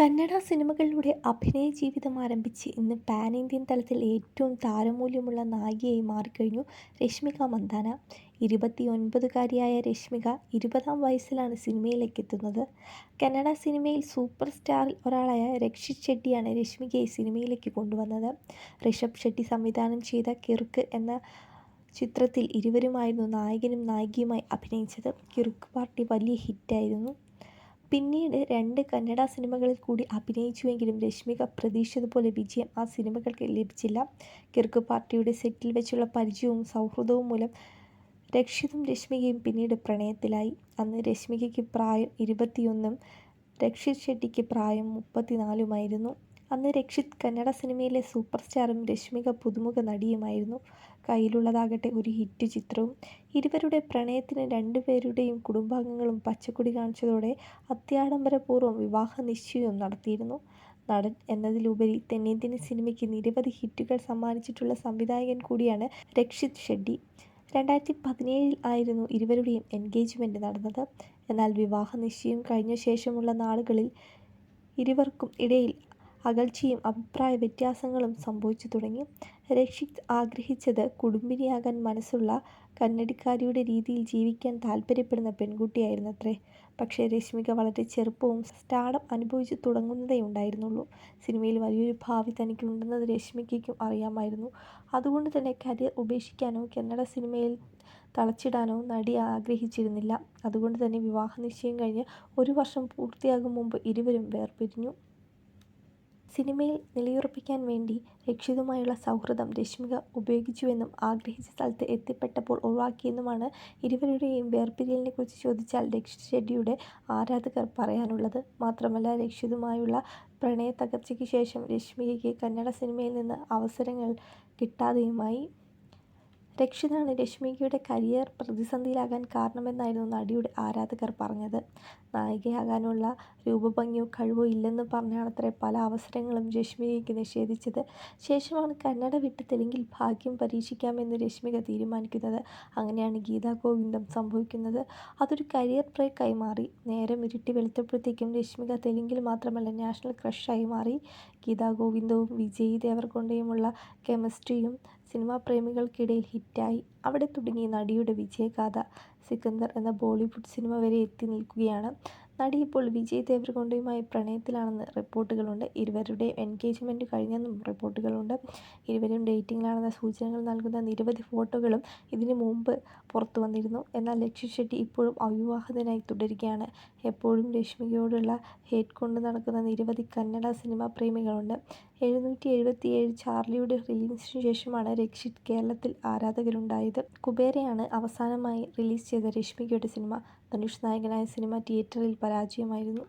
കന്നഡ സിനിമകളിലൂടെ അഭിനയ ജീവിതം ആരംഭിച്ച് ഇന്ന് പാൻ ഇന്ത്യൻ തലത്തിൽ ഏറ്റവും താരമൂല്യമുള്ള നായികയായി മാറിക്കഴിഞ്ഞു രശ്മിക മന്ദാന. ഇരുപത്തിയൊൻപതുകാരിയായ രശ്മിക ഇരുപതാം വയസ്സിലാണ് സിനിമയിലേക്ക് എത്തുന്നത് കന്നഡ സിനിമയിൽ സൂപ്പർ സ്റ്റാറിൽ ഒരാളായ രക്ഷിത് ഷെട്ടിയാണ് രശ്മികയെ സിനിമയിലേക്ക് കൊണ്ടുവന്നത്. ഋഷഭ് ഷെട്ടി സംവിധാനം ചെയ്ത കിറുക്ക് എന്ന ചിത്രത്തിൽ ഇരുവരുമായിരുന്നു നായകനും നായികയുമായി അഭിനയിച്ചത്. കിറുക്ക് പാർട്ടി വലിയ ഹിറ്റായിരുന്നു. പിന്നീട് രണ്ട് കന്നഡ സിനിമകളിൽ കൂടി അഭിനയിച്ചുവെങ്കിലും രശ്മിക പ്രതീക്ഷിച്ചതുപോലെ വിജയം ആ സിനിമകൾക്ക് ലഭിച്ചില്ല. കിർക്ക് പാർട്ടിയുടെ സെറ്റിൽ വെച്ചുള്ള പരിചയവും സൗഹൃദവും മൂലം രക്ഷിതും രശ്മികയും പിന്നീട് പ്രണയത്തിലായി. അന്ന് രശ്മികയ്ക്ക് പ്രായം ഇരുപത്തിയൊന്നും രക്ഷിത് ഷെട്ടിക്ക് പ്രായം മുപ്പത്തിനാലുമായിരുന്നു. അന്ന് രക്ഷിത് കന്നഡ സിനിമയിലെ സൂപ്പർ സ്റ്റാറും രശ്മിക പുതുമുഖ നടിയുമായിരുന്നു. കയ്യിലുള്ളതാകട്ടെ ഒരു ഹിറ്റ് ചിത്രവും. ഇരുവരുടെ പ്രണയത്തിന് രണ്ടുപേരുടെയും കുടുംബാംഗങ്ങളും പച്ചക്കൊടി കാണിച്ചതോടെ അത്യാഡംബരപൂർവം വിവാഹ നിശ്ചയവും നടത്തിയിരുന്നു. നടൻ എന്നതിലുപരി തെന്നിന്ത്യൻ സിനിമയ്ക്ക് നിരവധി ഹിറ്റുകൾ സമ്മാനിച്ചിട്ടുള്ള സംവിധായകൻ കൂടിയാണ് രക്ഷിത് ഷെഡ്ഡി. രണ്ടായിരത്തി പതിനേഴിൽ ആയിരുന്നു ഇരുവരുടെയും എൻഗേജ്മെന്റ് നടന്നത്. എന്നാൽ വിവാഹ നിശ്ചയം കഴിഞ്ഞ ശേഷമുള്ള നാളുകളിൽ ഇരുവർക്കും ഇടയിൽ അകൽച്ചയും അഭിപ്രായ വ്യത്യാസങ്ങളും സംഭവിച്ചു തുടങ്ങി. രക്ഷിത് ആഗ്രഹിച്ചത് കുടുംബിനിയാകാൻ മനസ്സുള്ള കന്നഡിക്കാരിയുടെ രീതിയിൽ ജീവിക്കാൻ താല്പര്യപ്പെടുന്ന പെൺകുട്ടിയായിരുന്നത്രേ. പക്ഷേ രശ്മിക വളരെ ചെറുപ്പവും സ്റ്റാർഡം അനുഭവിച്ചു തുടങ്ങുന്നതേ ഉണ്ടായിരുന്നുള്ളൂ. സിനിമയിൽ വലിയൊരു ഭാവി തനിക്കുണ്ടെന്നത് രശ്മികയ്ക്കും അറിയാമായിരുന്നു. അതുകൊണ്ട് തന്നെ കരിയർ ഉപേക്ഷിക്കാനോ കന്നഡ സിനിമയിൽ തളച്ചിടാനോ നടി ആഗ്രഹിച്ചിരുന്നില്ല. അതുകൊണ്ട് തന്നെ വിവാഹ നിശ്ചയം കഴിഞ്ഞ് ഒരു വർഷം പൂർത്തിയാകും മുമ്പ് ഇരുവരും വേർപിരിഞ്ഞു. സിനിമയിൽ നിലയുറപ്പിക്കാൻ വേണ്ടി രക്ഷിതുമായുള്ള സൗഹൃദം രശ്മിക ഉപയോഗിച്ചുവെന്നും ആഗ്രഹിച്ച സ്ഥലത്ത് എത്തിപ്പെട്ടപ്പോൾ ഒഴിവാക്കിയെന്നുമാണ് ഇരുവരുടെയും വേർപിരിയലിനെക്കുറിച്ച് ചോദിച്ചാൽ രക്ഷിത് ഷെഡ്ഡിയുടെ ആരാധകർ പറയാനുള്ളത്. മാത്രമല്ല രക്ഷിതുമായുള്ള പ്രണയത്തകർച്ചയ്ക്ക് ശേഷം രശ്മികയ്ക്ക് കന്നഡ സിനിമയിൽ നിന്ന് അവസരങ്ങൾ കിട്ടാതെയുമായി രക്ഷിതാണ് രശ്മികയുടെ കരിയർ പ്രതിസന്ധിയിലാകാൻ കാരണമെന്നായിരുന്നു നടിയുടെ ആരാധകർ പറഞ്ഞത്. നായികയാകാനുള്ള രൂപഭംഗിയോ കഴിവോ ഇല്ലെന്ന് പറഞ്ഞാണത്രേ പല അവസരങ്ങളും രശ്മികയ്ക്ക് നിഷേധിച്ചത്. ശേഷമാണ് കന്നഡ വിട്ട് തെലുങ്കിൽ ഭാഗ്യം പരീക്ഷിക്കാമെന്ന് രശ്മിക തീരുമാനിക്കുന്നത്. അങ്ങനെയാണ് ഗീതാ ഗോവിന്ദം സംഭവിക്കുന്നത്. അതൊരു കരിയർ ബ്രേക്കായി മാറി. നേരം ഇരുട്ടി വെളുത്തപ്പോഴത്തേക്കും രശ്മിക തെലുങ്കിൽ മാത്രമല്ല നാഷണൽ ക്രഷായി മാറി. ഗീതാ ഗോവിന്ദവും വിജയ് ദേവർകൊണ്ടയുമുള്ള കെമിസ്ട്രിയും സിനിമാ പ്രേമികൾക്കിടയിൽ ഹിറ്റായി. അവിടെ തുടങ്ങിയ നടിയുടെ വിജയഗാഥ സിക്കന്ദർ എന്ന ബോളിവുഡ് സിനിമ വരെ എത്തി നിൽക്കുകയാണ്. നടി ഇപ്പോൾ വിജയ് ദേവരകൊണ്ടയുമായി പ്രണയത്തിലാണെന്ന് റിപ്പോർട്ടുകളുണ്ട്. ഇരുവരുടെയും എൻഗേജ്മെന്റ് കഴിഞ്ഞെന്നും റിപ്പോർട്ടുകളുണ്ട്. ഇരുവരും ഡേറ്റിംഗിലാണെന്ന സൂചനകൾ നൽകുന്ന നിരവധി ഫോട്ടോകളും ഇതിനു മുമ്പ് പുറത്തു വന്നിരുന്നു എന്നാൽ ലക്ഷ്യ ഷെട്ടി ഇപ്പോഴും അവിവാഹിതനായി തുടരുകയാണ്. എപ്പോഴും രശ്മികയോടുള്ള ഹേറ്റ് കൊണ്ട് നടക്കുന്ന നിരവധി കന്നഡ സിനിമാ പ്രേമികളുണ്ട്. എഴുന്നൂറ്റി എഴുപത്തിയേഴ് ചാർലിയുടെ റിലീസിനു ശേഷമാണ് രക്ഷിത് കേരളത്തിൽ ആരാധകരുണ്ടായത്. കുബേരയാണ് അവസാനമായി റിലീസ് ചെയ്ത രശ്മികയുടെ സിനിമ. ധനുഷ് നായകനായ സിനിമ തിയേറ്ററിൽ പരാജയമായിരുന്നു.